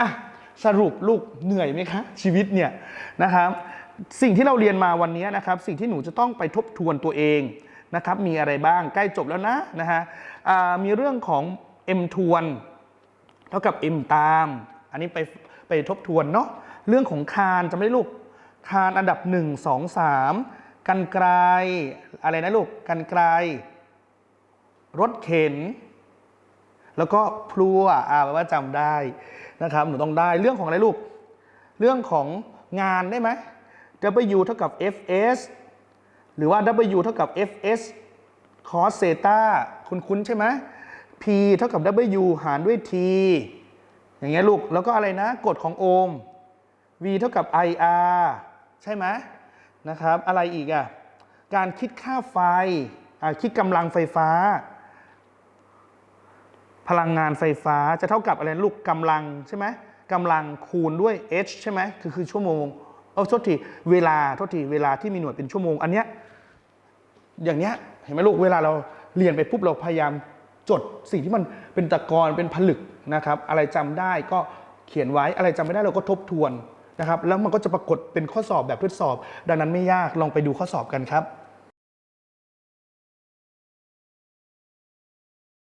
อะสรุปลูกเหนื่อยไหมคะชีวิตเนี่ยนะครับ สิ่งที่เราเรียนมาวันนี้นะครับ สิ่งที่หนูจะต้องไปทบทวนตัวเองนะครับมีอะไรบ้างใกล้จบแล้วนะนะฮะมีเรื่องของ M ทวนเท่ากับ M ตาม อันนี้ไปไปทบทวนเนาะเรื่องของคานจำได้ลูกคานอันดับ 1 2 3 กันไกลอะไรนะลูกกันไกล รถเข็น แล้วก็พลัวอ่าแปลว่าจำได้นะครับหนูต้องได้เรื่องของอะไรลูก เรื่องของงานได้ไหม W เท่ากับ fs หรือว่า W เท่ากับ fs cos theta คุ้นใช่ไหม P เท่ากับ W หารด้วย T อย่างเงี้ยลูก แล้วก็อะไรนะ กฎของโอห์ม V เท่ากับ IR ใช่ไหมนะครับ อะไรอีกอะ่ะ การคิดค่าไฟ คิดกำลังไฟฟ้า พลังงานไฟฟ้าจะเท่ากับอะไรลูกกำลังใช่ไหมกำลังคูณด้วย h ใช่ไหมคือคือชั่วโมงเออโทษทีเวลาโทษทีเวลาที่มีหน่วยเป็นชั่วโมง อันเนี้ยอย่างเนี้ยเห็นไหมลูกเวลาเราเรียนไปปุ๊บเราพยายามจดสิ่งที่มันเป็นตะกอนเป็นผลึกนะครับ อะไรจำได้ก็เขียนไว้อะไรจำไม่ได้เราก็ทบทวนนะครับ แล้วมันก็จะปรากฏเป็นข้อสอบแบบทดสอบ ดังนั้นไม่ยากลองไปดูข้อสอบกันครับ